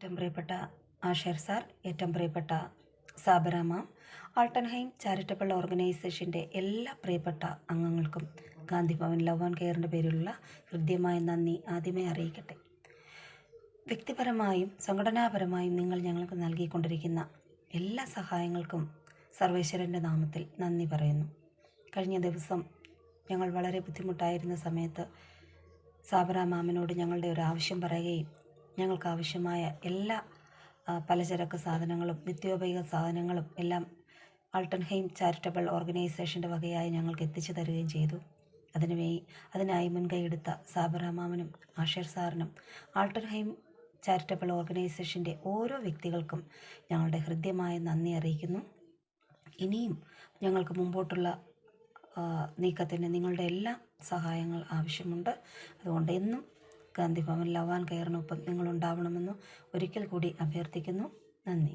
ഏറ്റവും പ്രിയപ്പെട്ട ആഷർ സാർ ഏറ്റവും പ്രിയപ്പെട്ട സാബറാമ ആൾട്ടൻഹൈം ചാരിറ്റബിൾ ഓർഗനൈസേഷന്റെ എല്ലാ പ്രിയപ്പെട്ട അംഗങ്ങൾക്കും ഗാന്ധി ഭവൻ ലവ് ആൻഡ് കെയറിന്റെ പേരിലുള്ള ഹൃദ്യമായ നന്ദി ആദ്യമേ അറിയിക്കട്ടെ. വ്യക്തിപരമായും സംഘടനാപരമായും നിങ്ങൾ ഞങ്ങൾക്ക് നൽകിക്കൊണ്ടിരിക്കുന്ന എല്ലാ സഹായങ്ങൾക്കും സർവേശ്വരന്റെ നാമത്തിൽ നന്ദി പറയുന്നു. കഴിഞ്ഞ ദിവസം ഞങ്ങൾ വളരെ ബുദ്ധിമുട്ടായിരുന്ന സമയത്ത് സാബറാമാമിനോട് ഞങ്ങളുടെ ഒരു ആവശ്യം പറയുകയും ഞങ്ങൾക്ക് ആവശ്യമായ എല്ലാ പലചരക്ക് സാധനങ്ങളും നിത്യോപയോഗ സാധനങ്ങളും എല്ലാം ആൾട്ടൻഹെയിം ചാരിറ്റബിൾ ഓർഗനൈസേഷന്റെ വകയായി ഞങ്ങൾക്ക് എത്തിച്ചു തരികയും ചെയ്തു. അതിനുവേണ്ടി അതിനായി മുൻകൈയെടുത്ത എടുത്ത മാമനും ആഷർ സാറിനും ആൾട്ടൻഹെയിം ചാരിറ്റബിൾ ഓർഗനൈസേഷന്റെ ഓരോ വ്യക്തികൾക്കും ഞങ്ങളുടെ ഹൃദ്യമായ നന്ദി അറിയിക്കുന്നു. ഇനിയും ഞങ്ങൾക്ക് മുമ്പോട്ടുള്ള നീക്കത്തിന് നിങ്ങളുടെ എല്ലാ സഹായങ്ങൾ ആവശ്യമുണ്ട്. അതുകൊണ്ട് എന്നും ഗാന്ധി ഭവൻ ലവാൻ കയറിനൊപ്പം നിങ്ങളുണ്ടാവണമെന്ന് ഒരിക്കൽ കൂടി അഭ്യർത്ഥിക്കുന്നു. നന്ദി.